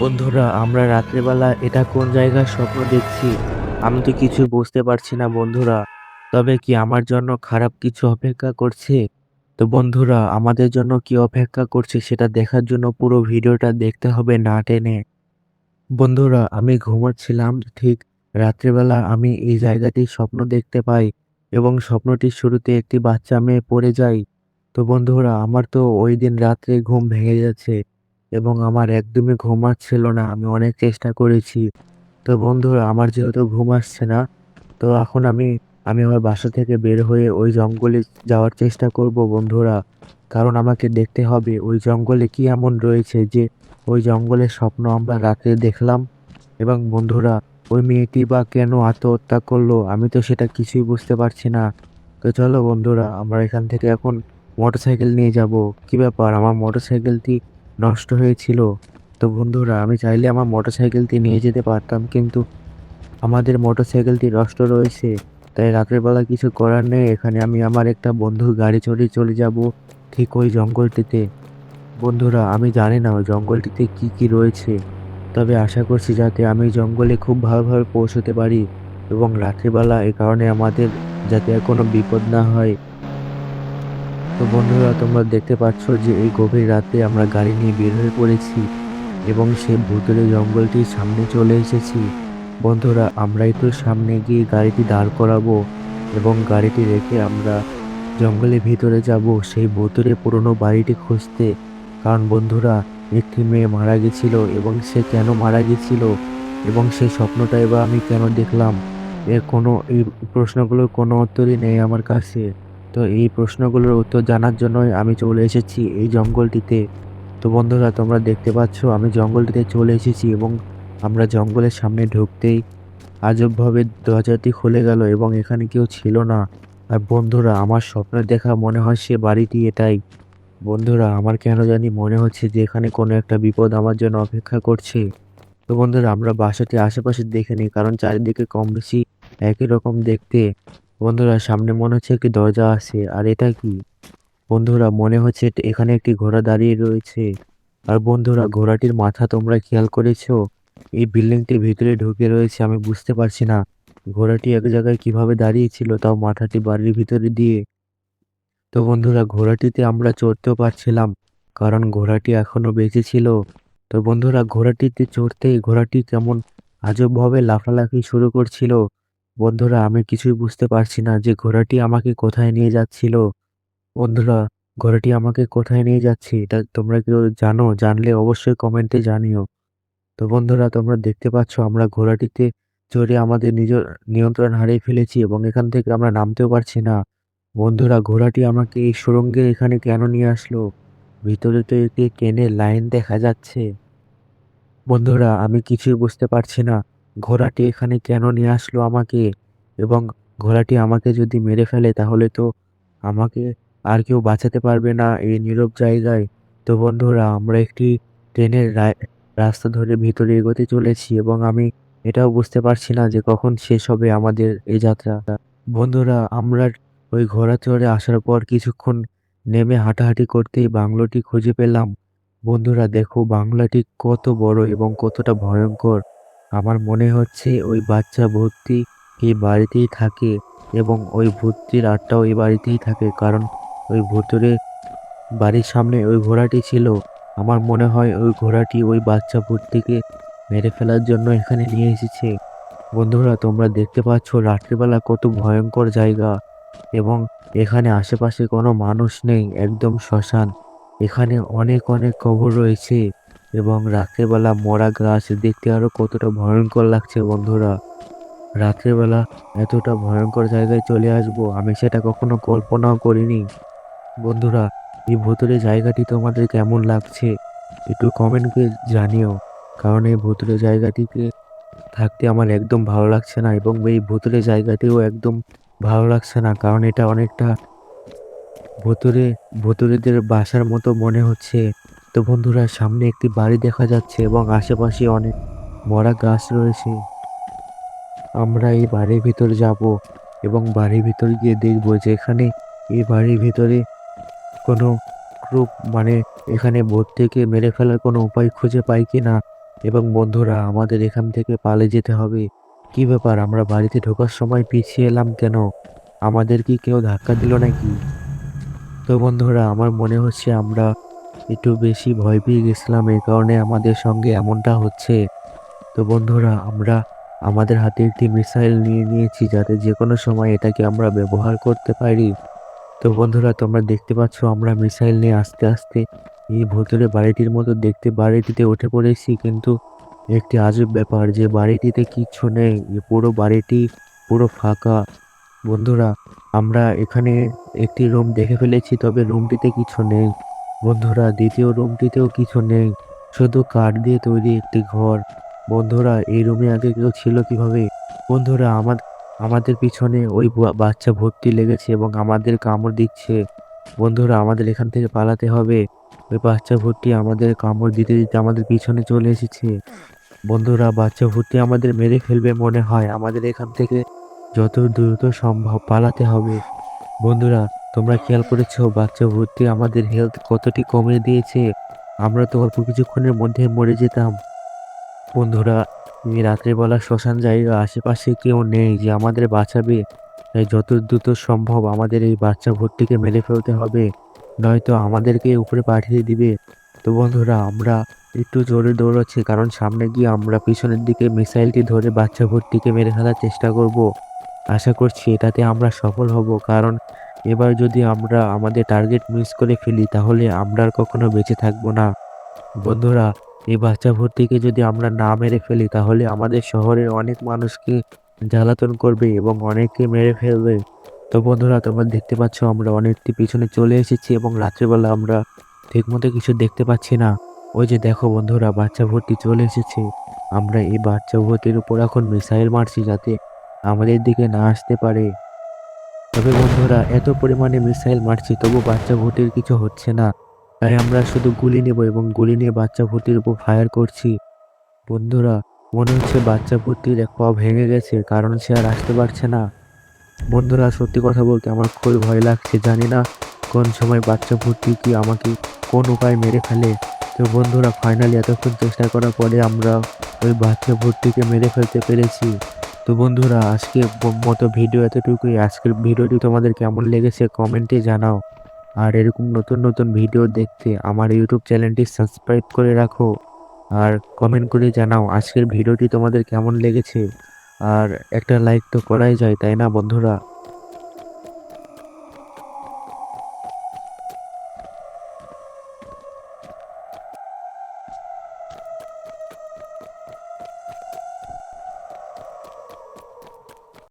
বন্ধুরা, আমরা রাত্রেবেলা এটা কোন জায়গার স্বপ্ন দেখছি? আমি তো কিছু বুঝতে পারছি না বন্ধুরা। তবে কি আমার জন্য খারাপ কিছু অপেক্ষা করছে? তো বন্ধুরা, আমাদের জন্য কি অপেক্ষা করছে সেটা দেখার জন্য পুরো ভিডিওটা দেখতে হবে না টেনে। বন্ধুরা, আমি ঘুমাচ্ছিলাম, ঠিক রাত্রেবেলা আমি এই জায়গাটির স্বপ্ন দেখতে পাই এবং স্বপ্নটির শুরুতে একটি বাচ্চা মেয়ে পড়ে যায়। তো বন্ধুরা, আমার তো ওই দিন রাত্রে ঘুম ভেঙে যাচ্ছে। এবং আমার একদমই ঘুম আসছিল না, আমি অনেক চেষ্টা করেছি। তো বন্ধুরা, আমার যেহেতু ঘুম আসছে না, তো এখন আমি আমি আমার বাসা থেকে বের হয়ে ওই জঙ্গলে যাওয়ার চেষ্টা করব বন্ধুরা। কারণ আমাকে দেখতে হবে ওই জঙ্গলে কি এমন রয়েছে যে, ওই জঙ্গলের স্বপ্ন আমরা রাতে দেখলাম। এবং বন্ধুরা, ওই মেয়েটি বা কেন আত্মহত্যা করল, আমি তো সেটা কিছুই বুঝতে পারছি না। তো চলো বন্ধুরা, আমরা এখান থেকে এখন মোটরসাইকেল নিয়ে যাব। কি ব্যাপার, আমার মোটরসাইকেলটি নষ্ট হয়েছিল। তো বন্ধুরা, আমি চাইলে আমার মোটর সাইকেলটি নিয়ে যেতে পারতাম, কিন্তু আমাদের মোটর সাইকেলটি নষ্ট রয়েছে। তাই রাতের বেলা কিছু করার নেই। এখানে আমি আমার একটা বন্ধুর গাড়ি চড়ে চলে যাব ঠিক ওই জঙ্গলটিতে। বন্ধুরা, আমি জানি না ওই জঙ্গলটিতে কি কি রয়েছে। তবে আশা করছি যাতে আমি জঙ্গলে খুব ভালোভাবে পৌঁছতে পারি এবং রাত্রিবেলা এ কারণে আমাদের যাতে আর কোনো বিপদ না হয়। তো বন্ধুরা, তোমরা দেখতে পাচ্ছ যে এই গভীর রাতে আমরা গাড়ি নিয়ে বের হয়ে পড়েছি এবং সে ভুতুরে জঙ্গলটির সামনে চলে এসেছি। বন্ধুরা আমরা একটু সামনে গিয়ে গাড়িটি দাঁড় করাবো এবং গাড়িটি রেখে আমরা জঙ্গলের ভিতরে যাব সেই ভুতুরে পুরনো বাড়িটি খুঁজতে। কারণ বন্ধুরা, একটি মেয়ে মারা গেছিল এবং সে কেন মারা গেছিল এবং সেই স্বপ্নটা এবার আমি কেন দেখলাম? এর কোনো এই প্রশ্নগুলোর কোনো উত্তরই নেই আমার কাছে। তো এই প্রশ্নগুলোর উত্তর জানার জন্যই আমি চলে এসেছি এই জঙ্গলটিতে। তো বন্ধুরা, তোমরা দেখতে পাচ্ছ, আমি জঙ্গলটিতে চলে এসেছি এবং আমরা জঙ্গলের সামনে ঢুকতেই আজবভাবে দরজাটি খুলে গেল এবং এখানে কেউ ছিল না। আর বন্ধুরা, আমার স্বপ্নে দেখা মনে হয় সে বাড়িটি এটাই। বন্ধুরা, আমার কেন জানি মনে হচ্ছে যে এখানে কোনো একটা বিপদ আমার জন্য অপেক্ষা করছে। তো বন্ধুরা, আমরা বাসাটি আশেপাশে দেখে নিই, কারণ চারিদিকে কম বেশি একই রকম দেখতে। বন্ধুরা, সামনে মনে হচ্ছে একটি দরজা আছে, আর এটা কি? বন্ধুরা, মনে হচ্ছে এখানে একটি ঘোড়া দাঁড়িয়ে রয়েছে। আর বন্ধুরা, ঘোড়াটির মাথা তোমরা খেয়াল করেছ? এই বিল্ডিংটির ভিতরে ঢুকে রয়েছে, আমি বুঝতে পারছি না। ঘোড়াটি এক জায়গায় কীভাবে দাঁড়িয়েছিল, তাও মাথাটি বাড়ির ভিতরে দিয়ে। তো বন্ধুরা, ঘোড়াটিতে আমরা চড়তেও পারছিলাম, কারণ ঘোড়াটি এখনও বেঁচে ছিল। তো বন্ধুরা, ঘোড়াটিতে চড়তেই ঘোড়াটি কেমন আজবভাবে লাফালাফি শুরু করছিল। বন্ধুরা, আমি কিছুই বুঝতে পারছি না যে ঘোড়াটি আমাকে কোথায় নিয়ে যাচ্ছিল। বন্ধুরা, ঘোড়াটি আমাকে কোথায় নিয়ে যাচ্ছে, এটা তোমরা কেউ জানো, জানলে অবশ্যই কমেন্টে জানিও। তো বন্ধুরা, তোমরা দেখতে পাচ্ছ আমরা ঘোড়াটিতে চড়ে আমাদের নিজ নিয়ন্ত্রণ হারিয়ে ফেলেছি এবং এখান থেকে আমরা নামতেও পারছি না। বন্ধুরা, ঘোড়াটি আমাকে এই সুড়ঙ্গের এখানে কেন নিয়ে আসলো? ভিতরে তো একটি ট্রেনের লাইন দেখা যাচ্ছে। বন্ধুরা, আমি কিছুই বুঝতে পারছি না। ঘোড়াটি এখানে কেন নিয়ে আসলো আমাকে? এবং ঘোড়াটি আমাকে যদি মেরে ফেলে, তাহলে তো আমাকে আর কেউ বাঁচাতে পারবে না এই নীরব জায়গায়। তো বন্ধুরা, আমরা একটি ট্রেনের রাস্তা ধরে ভিতরে এগোতে চলেছি এবং আমি এটাও বুঝতে পারছি না যে কখন শেষ হবে আমাদের এই যাত্রা। বন্ধুরা, আমরা ওই ঘোড়া চড়ে আসার পর কিছুক্ষণ নেমে হাঁটাহাঁটি করতেই বাংলোটি খুঁজে পেলাম। বন্ধুরা, দেখো, বাংলাটি কত বড় এবং কতটা ভয়ঙ্কর। আমার মনে হচ্ছে ওই বাচ্চা ভূতটি এই বাড়িতেই থাকে এবং ওই ভূতটির আটটাও এই বাড়িতেই থাকে, কারণ ওই ভূতুরে বাড়ির সামনে ওই ঘোড়াটি ছিল। আমার মনে হয় ওই ঘোড়াটি ওই বাচ্চা ভূতটিকে মেরে ফেলার জন্য এখানে নিয়ে এসেছে। বন্ধুরা, তোমরা দেখতে পাচ্ছ রাত্রিবেলা কত ভয়ঙ্কর জায়গা এবং এখানে আশেপাশে কোনো মানুষ নেই, একদম শ্মশান। এখানে অনেক অনেক কবর রয়েছে। এবং রাত্রেবেলা মরা গাছ দেখতে আরও কতটা ভয়ঙ্কর লাগছে, বন্ধুরা। রাত্রেবেলা এতটা ভয়ঙ্কর জায়গায় চলে আসব, আমি সেটা কখনো কল্পনাও করিনি। বন্ধুরা, এই ভুতুরে জায়গাটি তোমাদের কেমন লাগছে, একটু কমেন্ট করে জানিও। কারণ এই ভুতুরে জায়গাটিতে থাকতে আমার একদম ভালো লাগছে না এবং এই ভুতুরে জায়গাটিও একদম ভালো লাগছে না, কারণ এটা অনেকটা ভুতুরে, ভুতুরেদের বাসার মতো মনে হচ্ছে। তো বন্ধুরা, সামনে একটি বাড়ি দেখা যাচ্ছে এবং আশেপাশে অনেক মরা গাছ রয়েছে। আমরা এই বাড়ির ভিতর যাব এবং বাড়ির ভিতর গিয়ে দেখব যে এখানে, এই বাড়ির ভিতরে কোনো গ্রুপ মানে এখানে ভূত থেকে মেরে ফেলার কোনো উপায় খুঁজে পাই কি না এবং বন্ধুরা, আমাদের এখান থেকে পালিয়ে যেতে হবে। কি ব্যাপার, আমরা বাড়িতে ঢোকার সময় পিছিয়ে এলাম কেন? আমাদের কি কেউ ধাক্কা দিল নাকি? তো বন্ধুরা, আমার মনে হচ্ছে আমরা একটু বেশি ভয় পেয়ে গেছিলাম এই কারণে আমাদের সঙ্গে এমনটা হচ্ছে। তো বন্ধুরা, আমরা আমাদের হাতে একটি মিসাইল নিয়ে নিয়েছি যাতে যে কোনো সময় এটাকে আমরা ব্যবহার করতে পারি। তো বন্ধুরা, তোমরা দেখতে পাচ্ছ আমরা মিসাইল নিয়ে আস্তে আস্তে এই ভূতুরে বাড়িটির মতো দেখতে, বাড়িটিতে উঠে পড়েছি। কিন্তু একটি আজব ব্যাপার যে বাড়িটিতে কিচ্ছু নেই পুরো বাড়িটি পুরো ফাঁকা। বন্ধুরা, আমরা এখানে একটি রুম দেখে ফেলেছি, তবে রুমটিতে কিছু নেই। বন্ধুরা, দ্বিতীয় রুমটিতেও কিছু নেই। শুধু কাঠ দিয়ে তৈরি একটি ঘর। বন্ধুরা, এই রুমে আগে কেউ ছিল কীভাবে? বন্ধুরা আমার আমাদের পিছনে ওই বাচ্চা ভর্তি লেগেছে এবং আমাদের কামড় দিচ্ছে। বন্ধুরা, আমাদের এখান থেকে পালাতে হবে। ওই বাচ্চা ভর্তি আমাদের কামড় দিতে দিতে আমাদের পিছনে চলে এসেছে। বন্ধুরা, বাচ্চা ভর্তি আমাদের মেরে ফেলবে মনে হয়। আমাদের এখান থেকে যত দ্রুত সম্ভব পালাতে হবে। বন্ধুরা তোমরা খেয়াল করেছ, বাচ্চা ভর্তি আমাদের হেলথ কতটি কমিয়ে দিয়েছে? আমরা তো অল্প কিছুক্ষণের মধ্যে মরে যেতাম। বন্ধুরা রাত্রেবেলা শ্মশান জায়গা আশেপাশে কেউ নেই যে আমাদের বাঁচাবে। তাই যত দ্রুত সম্ভব আমাদের এই বাচ্চা ভর্তিকে মেরে ফেলতে হবে। নয়তো আমাদেরকে উপরে পাঠিয়ে দিবে। তো বন্ধুরা, আমরা একটু জোরে দৌড়াচ্ছি, কারণ সামনে গিয়ে আমরা পিছনের দিকে মিসাইলটি ধরে বাচ্চা ভর্তিকে মেরে ফেলার চেষ্টা করব। আশা করছি এটাতে আমরা সফল হব, কারণ এবার যদি আমরা আমাদের টার্গেট মিস করে ফেলি, তাহলে আমরা আর কখনো বেঁচে থাকব না। বন্ধুরা, এই বাচ্চা ভর্তিকে যদি আমরা না মেরে ফেলি, তাহলে আমাদের শহরের অনেক মানুষকে জ্বালাতন করবে এবং অনেককে মেরে ফেলবে। তো বন্ধুরা, তোমরা দেখতে পাচ্ছ আমরা অনেকটি পিছনে চলে এসেছি এবং রাত্রেবেলা আমরা ঠিকমতো কিছু দেখতে পাচ্ছি না। ওই যে দেখো বন্ধুরা বাচ্চা ভর্তি চলে এসেছে। আমরা এই বাচ্চা ভর্তির উপর এখন মিসাইল মারছি যাতে আমাদের দিকে না আসতে পারে। তবে বন্ধুরা, এত পরিমাণে মিসাইল মারছি, তবু বাচ্চা ভর্তির কিছু হচ্ছে না। তাই আমরা শুধু গুলি নেব এবং গুলি নিয়ে বাচ্চা ভর্তির উপর ফায়ার করছি। বন্ধুরা, মনে হচ্ছে বাচ্চা ভর্তির এক পা ভেঙে গেছে, কারণ সে আর আসতে পারছে না। বন্ধুরা, সত্যি কথা বলতে আমার খুবই ভয় লাগছে, জানি না কোন সময় বাচ্চা ভর্তি কি আমাকে কোন উপায় মেরে ফেলে। তো বন্ধুরা ফাইনালি এতক্ষণ চেষ্টা করার পরে আমরা ওই বাচ্চা ভর্তিকে মেরে ফেলতে পেরেছি। তো বন্ধুরা, আজকে মতো ভিডিও এতটুকুই। আজকের ভিডিওটি তোমাদের কেমন লেগেছে কমেন্টে জানাও। আর এরকম নতুন নতুন ভিডিও দেখতে আমার ইউটিউব চ্যানেলটি সাবস্ক্রাইব করে রাখো। আর কমেন্ট করে জানাও আজকের ভিডিওটি তোমাদের কেমন লেগেছে। আর একটা লাইক তো করাই যায়, তাই না বন্ধুরা?